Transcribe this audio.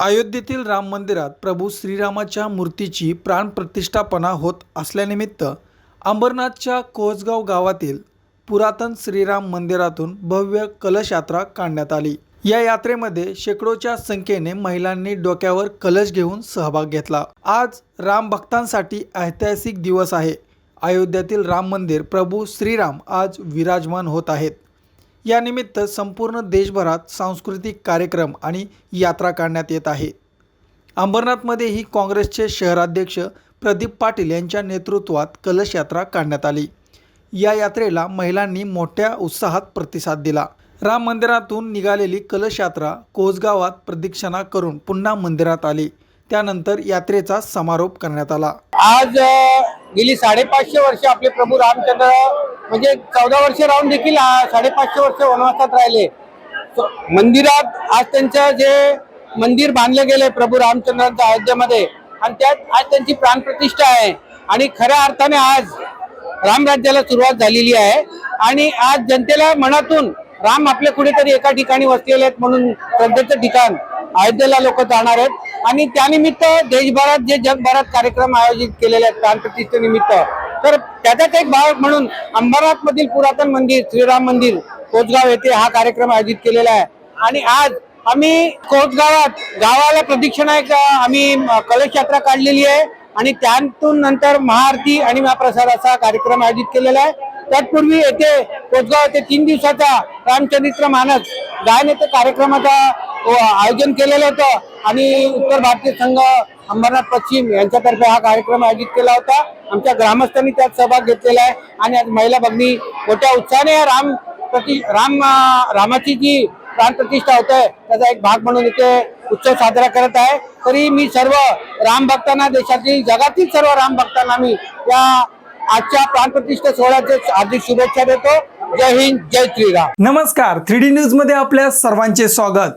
अयोध्येतील राम मंदिरात प्रभू श्रीरामाच्या मूर्तीची प्राणप्रतिष्ठापना होत असल्यानिमित्त अंबरनाथच्या कोसगाव गावातील पुरातन श्रीराम मंदिरातून भव्य कलश यात्रा काढण्यात आली. या यात्रेमध्ये शेकडोच्या संख्येने महिलांनी डोक्यावर कलश घेऊन सहभाग घेतला. आज राम भक्तांसाठी ऐतिहासिक दिवस आहे. अयोध्यातील राम मंदिर प्रभू श्रीराम आज विराजमान होत आहेत. यानिमित्त संपूर्ण देशभरात सांस्कृतिक कार्यक्रम आणि यात्रा काढण्यात येत आहे. अंबरनाथमध्येही काँग्रेसचे शहराध्यक्ष प्रदीप पाटील यांच्या नेतृत्वात कलश यात्रा काढण्यात आली. या यात्रेला महिलांनी मोठ्या उत्साहात प्रतिसाद दिला. राम मंदिरातून निघालेली कलश यात्रा कोसगावात प्रदक्षिणा करून पुन्हा मंदिरात आली. त्यानंतर यात्रेचा समारोप करण्यात आला. आज गेली साडेपाचशे वर्ष आपले प्रभू रामचंद्र म्हणजे चौदा वर्ष राहून देखील साडेपाचशे वर्ष वनवासात राहिले. मंदिरात आज त्यांचं जे मंदिर बांधलं गेलंय प्रभू रामचंद्रांच्या अयोध्येमध्ये आणि त्यात आज त्यांची प्राणप्रतिष्ठा आहे. आणि खऱ्या अर्थाने आज रामराज्याला सुरुवात झालेली आहे. आणि आज जनतेला मनातून राम आपले कुठेतरी एका ठिकाणी वसलेले आहेत म्हणून श्रद्धेचं ठिकाण अयोध्येला लोक जाणार आहेत. आणि त्यानिमित्त देशभरात जे जगभरात कार्यक्रम आयोजित केलेले आहेत प्राणप्रतिष्ठेनिमित्त तर त्याचाच एक भाग म्हणून अंबरनाथ मधील पुरातन मंदिर श्रीराम मंदिर कोचगाव येथे हा कार्यक्रम आयोजित केलेला आहे. आणि आज आम्ही कोचगावात गावाला प्रदक्षिणा एक आम्ही कलश यात्रा काढलेली आहे. आणि त्यातून नंतर महाआरती आणि महाप्रसाद असा कार्यक्रम आयोजित केलेला आहे. तत्पूर्वी येथे कोचगाव येथे तीन दिवसाचा रामचरित्र मानस गायन येथे कार्यक्रमाचा आयोजन केलेलं होतं. आणि उत्तर भारतीय संघ अंबरनाथ पश्चिम यांच्यातर्फे हा कार्यक्रम आयोजित केला होता. आमच्या ग्रामस्थांनी त्यात सहभाग घेतलेला आहे. आणि आज महिला भगिनी मोठ्या उत्साहाने राम प्रति राम रामाची जी प्राणप्रतिष्ठा होत आहे त्याचा एक भाग म्हणून इथे उत्सव साजरा करत आहे. तरी मी सर्व राम भक्तांना देशातील जगातील सर्व राम भक्तांना मी या आजच्या प्राणप्रतिष्ठा सोहळ्याचे हार्दिक शुभेच्छा देतो. जय हिंद जय श्रीराम. नमस्कार. थ्री डी न्यूजमध्ये आपल्या सर्वांचे स्वागत.